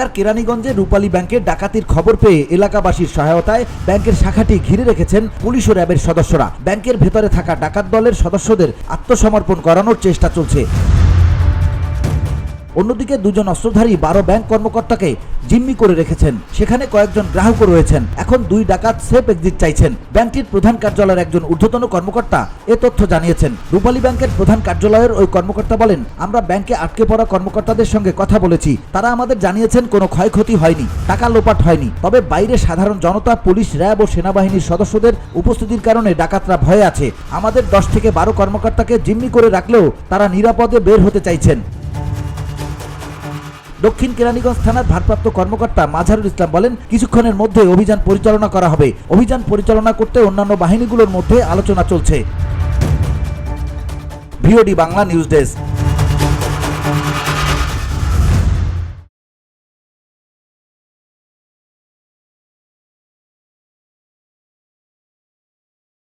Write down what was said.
ঢাকার কেরানীগঞ্জে রূপালী ব্যাংকের ডাকাতির খবর পেয়ে এলাকাবাসীর সহায়তায় ব্যাংকের শাখাটি ঘিরে রেখেছেন পুলিশ ও র্যাবের সদস্যরা। ব্যাংকের ভেতরে থাকা ডাকাত দলের সদস্যদের আত্মসমর্পণ করানোর চেষ্টা চলছে। অন্যদিকে দুজন অস্ত্রধারী বারো ব্যাংক কর্মকর্তাকে জিম্মি করে রেখেছেন। সেখানে কয়েকজন গ্রাহকও রয়েছেন। এখন দুই ডাকাত সেফ এক্সিট চাইছেন। ব্যাংকটির প্রধান কার্যালয়ের একজন ঊর্ধ্বতন কর্মকর্তা এ তথ্য জানিয়েছেন। রূপালী ব্যাংকের প্রধান কার্যালয়ের ওই কর্মকর্তা বলেন, আমরা ব্যাংকে আটকে পড়া কর্মকর্তাদের সঙ্গে কথা বলেছি। তারা আমাদের জানিয়েছেন কোনো ক্ষয়ক্ষতি হয়নি, টাকা লোপাট হয়নি। তবে বাইরে সাধারণ জনতা, পুলিশ, র্যাব ও সেনাবাহিনীর সদস্যদের উপস্থিতির কারণে ডাকাতরা ভয়ে আছে। আমাদের দশ থেকে বারো কর্মকর্তাকে জিম্মি করে রাখলেও তারা নিরাপদে বের হতে চাইছেন। দক্ষিণ কেরানীগঞ্জ থানার ভারপ্রাপ্ত কর্মকর্তা মাঝারুল ইসলাম বলেন, কিছুক্ষণের মধ্যে অভিযান পরিচালনা করা হবে। অভিযান পরিচালনা করতে অন্যান্য বাহিনীগুলোর মধ্যে আলোচনা চলছে। VOD Bangla news desk.